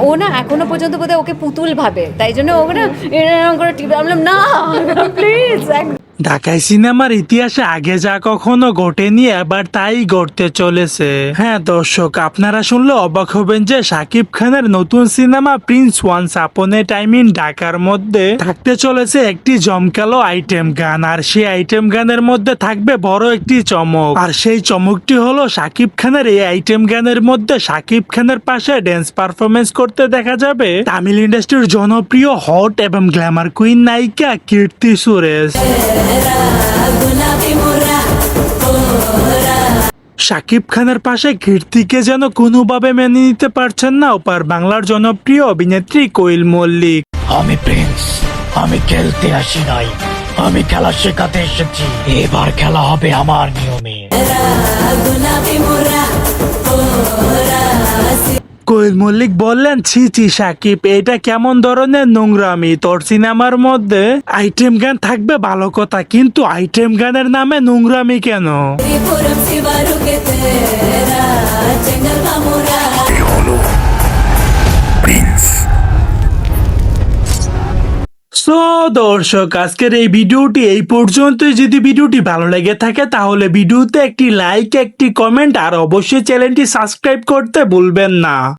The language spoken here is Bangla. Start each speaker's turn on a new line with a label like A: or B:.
A: ও না এখনও পর্যন্ত বোধহয় ওকে পুতুল ভাবে। তাই জন্য ও না, এরকম করে টিপে আমি না প্লিজ
B: ঢাকাই সিনেমার ইতিহাসে আগে যা কখনো ঘটেনি, এবার তাই ঘটতে চলেছে। হ্যাঁ দর্শক, আপনারা শুনলে অবাক হবেন যে সাকিব খানের নতুন cinema Prince once upon A time in ঢাকার মধ্যে থাকতে চলেছে একটি জমকালো আইটেম গান, আর সেই আইটেম গানের মধ্যে থাকবে বড় একটি চমক। আর সেই চমকটি হলো সাকিব খানের এই আইটেম গানের মধ্যে সাকিব খানের পাশে ড্যান্স পারফরমেন্স করতে দেখা যাবে তামিল ইন্ডাস্ট্রির জনপ্রিয় হট এবং গ্ল্যামার কুইন নায়িকা কীর্তি সুরেশ। শাকিব খানের পাশে কীর্তিকে যেন কোনোভাবে মেনে নিতে পারছেন না ওপার বাংলার জনপ্রিয় অভিনেত্রী কোয়েল মল্লিক।
C: আমি প্রিন্স, আমি খেলতে আসি নাই, আমি খেলা শেখাতে এসেছি, এবার খেলা হবে আমার নিয়মে।
B: কোয়েল মল্লিক বললেন, ছি ছি, সাকিব, এটা কেমন ধরনের নোংরামি তোর সিনেমার মধ্যে? আইটেম গান থাকবে ভালো কথা, কিন্তু আইটেম গানের নামে নোংরামি কেন? সো দর্শক, আজকের এই ভিডিওটি এই পর্যন্ত যদি ভিডিওটি ভালো লেগে থাকে, তাহলে ভিডিওতে একটি লাইক একটি কমেন্ট আর অবশ্যই চ্যানেলটি সাবস্ক্রাইব করতে ভুলবেন না।